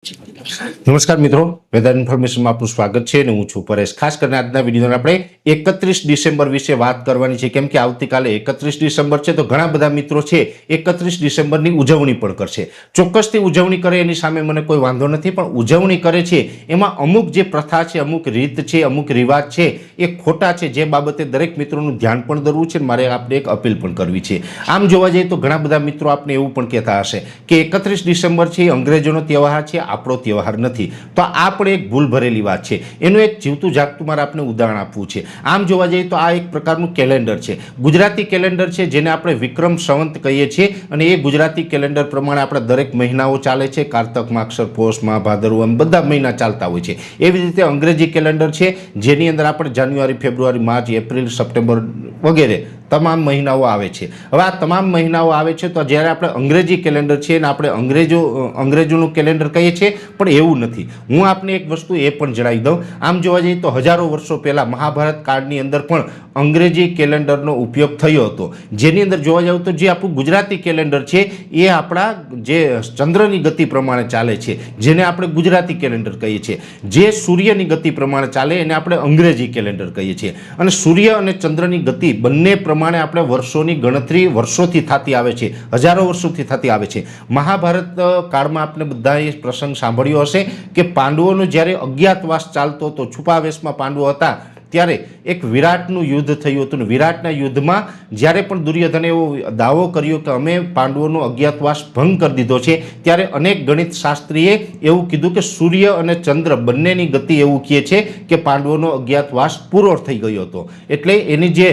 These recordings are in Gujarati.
નમસ્કાર મિત્રો વેધર ઇન્ફોર્મેશનમાં આપનું સ્વાગત છે અને હું છું પરેશ. ખાસ કરીને આજના વિડીયોમાં આપણે એકત્રીસ ડિસેમ્બર વિશે વાત કરવાની છે. કેમ કે આવતીકાલે એકત્રીસ ડિસેમ્બર છે, તો ઘણા બધા મિત્રો છે એકત્રીસ ડિસેમ્બરની ઉજવણી પણ કરશે. ચોક્કસથી ઉજવણી કરે એની સામે મને કોઈ વાંધો નથી, પણ ઉજવણી કરે છે. એમાં અમુક જે પ્રથા છે, અમુક રીત છે, અમુક રિવાજ છે, એ ખોટા છે. જે બાબતે દરેક મિત્રોનું ધ્યાન પણ દરવું છે મારે આપણે એક અપીલ પણ કરવી છે. આમ જોવા જઈએ તો ઘણા બધા મિત્રો આપને એવું પણ કહેતા હશે કે એકત્રીસ ડિસેમ્બર છે, અંગ્રેજોનો તહેવાર છે આપણો તહેવાર નથી. તો આ પણ એક ભૂલ ભરેલી વાત છે. એનું એક જીવતું જાગતું મારે આપણે ઉદાહરણ આપવું છે. આમ જોવા જઈએ તો આ એક પ્રકારનું કેલેન્ડર છે. ગુજરાતી કેલેન્ડર છે જેને આપણે વિક્રમ સંવંત કહીએ છીએ અને એ ગુજરાતી કેલેન્ડર પ્રમાણે આપણા દરેક મહિનાઓ ચાલે છે. કારતક માક્ષર પોષ મા ભાદરવો બધા મહિના ચાલતા હોય છે. એવી રીતે અંગ્રેજી કેલેન્ડર છે જેની અંદર આપણે January, February, March, April, September વગેરે તમામ મહિનાઓ આવે છે. હવે આ તમામ મહિનાઓ આવે છે તો જ્યારે આપણે અંગ્રેજી કેલેન્ડર છે અને આપણે અંગ્રેજો અંગ્રેજોનું કેલેન્ડર કહીએ છીએ, પણ એવું નથી. હું આપને એક વસ્તુ એ પણ જણાવી દઉં. આમ જોવા જઈએ તો હજારો વર્ષો પહેલાં મહાભારત કાળની અંદર પણ અંગ્રેજી કેલેન્ડરનો ઉપયોગ થયો હતો. જેની અંદર જોવા જાવ તો જે આપણું ગુજરાતી કેલેન્ડર છે, એ આપણા જે ચંદ્રની ગતિ પ્રમાણે ચાલે છે, જેને આપણે ગુજરાતી કેલેન્ડર કહીએ છીએ. જે સૂર્યની ગતિ પ્રમાણે ચાલે એને આપણે અંગ્રેજી કેલેન્ડર કહીએ છીએ. અને સૂર્ય અને ચંદ્રની ગતિ બંને પ્રમાણે આપણે વર્ષોની ગણતરી વર્ષોથી થતી આવે છે, હજારો વર્ષોથી થતી આવે છે. મહાભારત કાળમાં આપણે બધાએ પ્રસંગ સાંભળ્યો હશે કે પાંડવોનો જ્યારે અજ્ઞાતવાસ ચાલતો હતો, છુપાવેશમાં પાંડવો હતા ત્યારે એક વિરાટનું યુદ્ધ થયું હતું વિરાટના યુદ્ધમાં જ્યારે પણ દુર્યોધને એવો દાવો કર્યો કે અમે પાંડવોનો અજ્ઞાતવાસ ભંગ કરી દીધો છે, ત્યારે અનેક ગણિત શાસ્ત્રીએ એવું કીધું કે સૂર્ય અને ચંદ્ર બંનેની ગતિ એવું કહે છે કે પાંડવોનો અજ્ઞાતવાસ પૂરો થઈ ગયો હતો. એટલે એની જે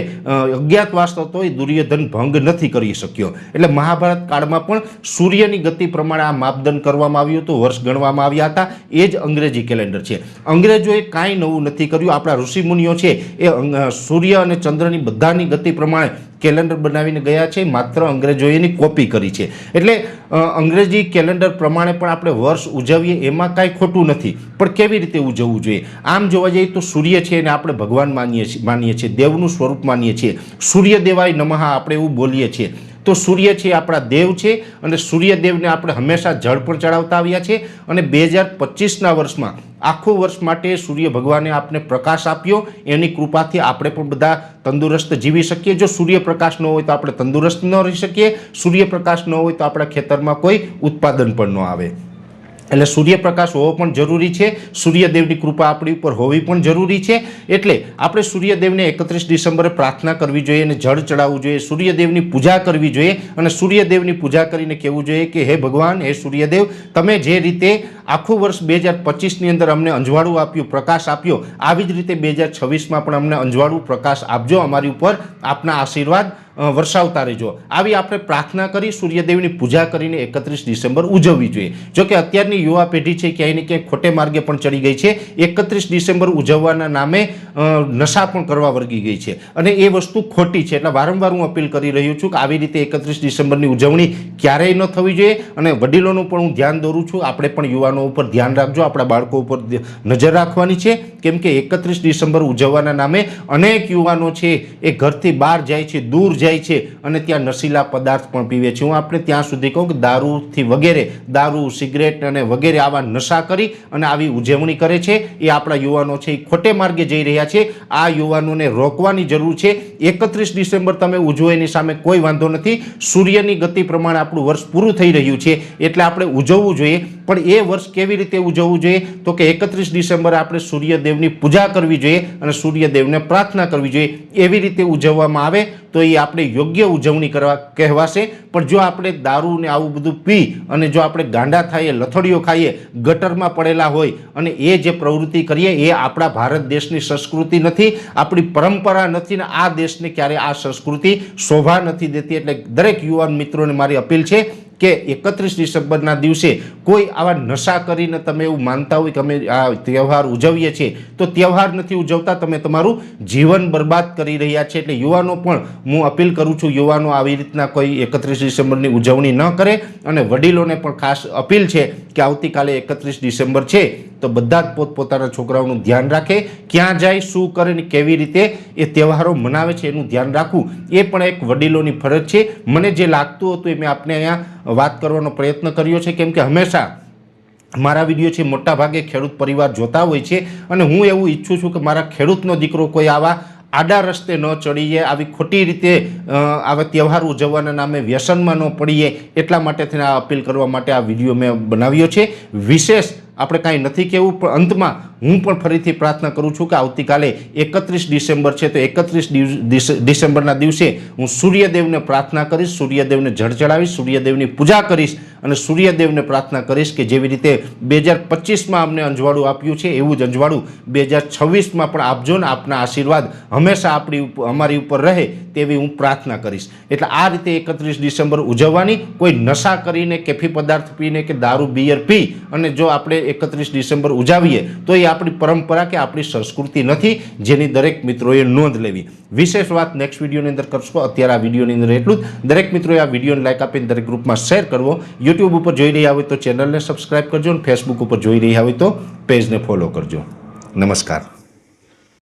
અજ્ઞાતવાસ હતો એ દુર્યોધન ભંગ નથી કરી શક્યો. એટલે મહાભારત કાળમાં પણ સૂર્યની ગતિ પ્રમાણે આ માપદંડ કરવામાં આવ્યું હતું, વર્ષ ગણવામાં આવ્યા હતા. એ જ અંગ્રેજી કેલેન્ડર છે. અંગ્રેજોએ કાંઈ નવું નથી કર્યું. આપણા ઋષિમુનિઓ છે એ સૂર્ય અને ચંદ્રની બધાની ગતિ પ્રમાણે કેલેન્ડર બનાવીને ગયા છે. માત્ર અંગ્રેજોએ એની કોપી કરી છે. એટલે અંગ્રેજી કેલેન્ડર પ્રમાણે પણ આપણે વર્ષ ઉજવીએ એમાં કાંઈ ખોટું નથી. પણ કેવી રીતે ઉજવવું જોઈએ? આમ જોવા જઈએ તો સૂર્ય છે એને આપણે ભગવાન માનીએ છીએ માનીએ છીએ, દેવનું સ્વરૂપ માનીએ છીએ. સૂર્ય દેવાય નમઃ આપણે એવું બોલીએ છીએ. તો સૂર્ય છે આપણા દેવ છે અને સૂર્યદેવને આપણે હંમેશા જળ પણ ચડાવતા આવ્યા છે અને બે હજાર પચીસના વર્ષમાં આખું વર્ષ માટે સૂર્ય ભગવાને આપને પ્રકાશ આપ્યો. એની કૃપાથી આપણે પણ બધા તંદુરસ્ત જીવી શકીએ. જો સૂર્યપ્રકાશ ન હોય તો આપણે તંદુરસ્ત ન રહી શકીએ. સૂર્યપ્રકાશ ન હોય તો આપણા ખેતરમાં કોઈ ઉત્પાદન પણ ન આવે. એટલે સૂર્યપ્રકાશ હોવો પણ જરૂરી છે, સૂર્યદેવની કૃપા આપણી ઉપર હોવી પણ જરૂરી છે. એટલે આપણે સૂર્યદેવને એકત્રીસ ડિસેમ્બરે પ્રાર્થના કરવી જોઈએ અને જળ ચડાવવું જોઈએ, સૂર્યદેવની પૂજા કરવી જોઈએ અને સૂર્યદેવની પૂજા કરીને કહેવું જોઈએ કે, હે ભગવાન, હે સૂર્યદેવ, તમે જે રીતે આખું વર્ષ બે હજાર પચીસની અંદર અમને અંજવાળું આપ્યું, પ્રકાશ આપ્યો, આવી જ રીતે બે હજાર છવ્વીસમાં પણ અમને અંજવાળું પ્રકાશ આપજો અમારી ઉપર, આપના આશીર્વાદ વરસાવતા રહેજો આવી આપણે પ્રાર્થના કરી, સૂર્યદેવની પૂજા કરીને એકત્રીસ ડિસેમ્બર ઉજવવી જોઈએ. જો કે અત્યારની યુવા પેઢી છે, ક્યાંય ને ક્યાંય ખોટે માર્ગે પણ ચડી ગઈ છે. એકત્રીસ ડિસેમ્બર ઉજવવાના નામે નશા પણ કરવા વર્ગી ગઈ છે. અને એ વસ્તુ ખોટી છે. એટલે વારંવાર હું અપીલ કરી રહ્યો છું કે આવી રીતે એકત્રીસ ડિસેમ્બરની ઉજવણી ક્યારેય ન થવી જોઈએ. અને વડીલોનું પણ હું ધ્યાન દોરું છું. આપણે પણ યુવાનો ઉપર ધ્યાન રાખજો. આપણા બાળકો ઉપર નજર રાખવાની છે. કેમ કે એકત્રીસ ડિસેમ્બર ઉજવવાના નામે અનેક યુવાનો છે, એ ઘરથી બહાર જાય છે, દૂર જાય છે અને ત્યાં નશીલા પદાર્થ પણ પીવે છે. હું આપણે ત્યાં સુધી કહું કે દારૂથી વગેરે, દારૂ, સિગરેટ અને વગેરે આવા નશા કરી અને આવી ઉજવણી કરે છે. એ આપણા યુવાનો છે, એ ખોટે માર્ગે જઈ રહ્યા છે. આ યુવાનોને રોકવાની જરૂર છે. એકત્રીસ ડિસેમ્બર તમે ઉજવો, એની સામે કોઈ વાંધો નથી. સૂર્યની ગતિ પ્રમાણે આપણું વર્ષ પૂરું થઈ રહ્યું છે, એટલે આપણે ઉજવવું જોઈએ. પણ એ વર્ષ કેવી રીતે ઉજવવું જોઈએ? તો કે એકત્રીસ ડિસેમ્બરે આપણે સૂર્યદેવની પૂજા કરવી જોઈએ અને સૂર્યદેવને પ્રાર્થના કરવી જોઈએ. એવી રીતે ઉજવવામાં આવે. તો એ આપણે યોગ્ય ઉજવણી કરવા કહેવાશે. પણ જો આપણે દારૂ ને આવું બધું પી અને જો આપણે ગાંડા થઈએ લથડીઓ ખાઈએ, ગટરમાં પડેલા હોય અને એ જે પ્રવૃત્તિ કરીએ, એ આપણા ભારત દેશની સંસ્કૃતિ નથી, આપણી પરંપરા નથી ને આ દેશને ક્યારે આ સંસ્કૃતિ શોભા નથી દેતી. એટલે દરેક યુવાન મિત્રોને મારી અપીલ છે કે એકત્રીસ ડિસેમ્બરના દિવસે કોઈ આવા નશા કરીને તમે એવું માનતા હોય કે અમે આ તહેવાર ઉજવીએ છીએ, તો તહેવાર નથી ઉજવતા, તમે તમારું જીવન બરબાદ કરી રહ્યા છે. એટલે યુવાનો પણ હું અપીલ કરું છું, યુવાનો આવી રીતના કોઈ એકત્રીસ ડિસેમ્બરની ઉજવણી ન કરે અને વડીલોને પણ ખાસ અપીલ છે કે આવતીકાલે એકત્રીસ ડિસેમ્બર છે, તો બધા જ પોતપોતાના છોકરાઓનું ધ્યાન રાખે, ક્યાં જાય, શું કરે ને કેવી રીતે એ તહેવારો મનાવે છે એનું ધ્યાન રાખવું, એ પણ એક વડીલોની ફરજ છે. મને જે લાગતું હતું એ મેં આપને અહીંયા વાત કરવાનો પ્રયત્ન કર્યો છે, કેમ કે હંમેશા મારા વીડિયો છે, મોટા ભાગે ખેડૂત પરિવાર જોતા હોય છે અને હું એવું ઈચ્છું છું કે મારા ખેડૂતનો દીકરો કોઈ આવા આડા રસ્તે ન ચડીએ, આવી ખોટી રીતે આવા તહેવાર ઉજવવાના નામે વ્યસનમાં ન પડીએ એટલા માટે થઈને આ અપીલ કરવા માટે આ વીડિયો મેં બનાવ્યો છે. વિશેષ આપણે કાંઈ નથી કહેવું પણ અંતમાં હું પણ ફરીથી પ્રાર્થના કરું છું કે આવતીકાલે એકત્રીસ ડિસેમ્બર છે, તો એકત્રીસ ડિસેમ્બરના દિવસે હું સૂર્યદેવને પ્રાર્થના કરીશ, સૂર્યદેવને જળ ચડાવીશ, સૂર્યદેવની પૂજા કરીશ અને સૂર્યદેવને પ્રાર્થના કરીશ કે જેવી રીતે બે હજાર પચીસમાં અમને અંજવાળું આપ્યું છે, એવું જ અંજવાળું બે હજાર છવ્વીસમાં પણ આપજો ને, આપના આશીર્વાદ હંમેશા આપણી અમારી ઉપર રહે તેવી હું પ્રાર્થના કરીશ. એટલે આ રીતે એકત્રીસ ડિસેમ્બર ઉજવવાની, કોઈ નશા કરીને, કેફી પદાર્થ પીને કે દારૂ, બિયર પી અને જો આપણે એકત્રીસ ડિસેમ્બર ઉજાવીએ, તો એ આપણી પરંપરા કે આપણી સંસ્કૃતિ નથી, જેની દરેક મિત્રોએ નોંધ લેવી. વિશેષ વાત નેક્સ્ટ વિડીયોની અંદર કરશો. અત્યારે આ વિડીયોની અંદર એટલું જ. દરેક મિત્રોએ આ વિડીયોને લાઇક આપીને દરેક ગ્રુપમાં શેર કરવો. યુટ્યુબ ઉપર જોઈ રહ્યા હોય તો ચેનલને સબસ્ક્રાઇબ કરજો અને ફેસબુક ઉપર જોઈ રહ્યા હોય તો પેજને ફોલો કરજો. નમસ્કાર.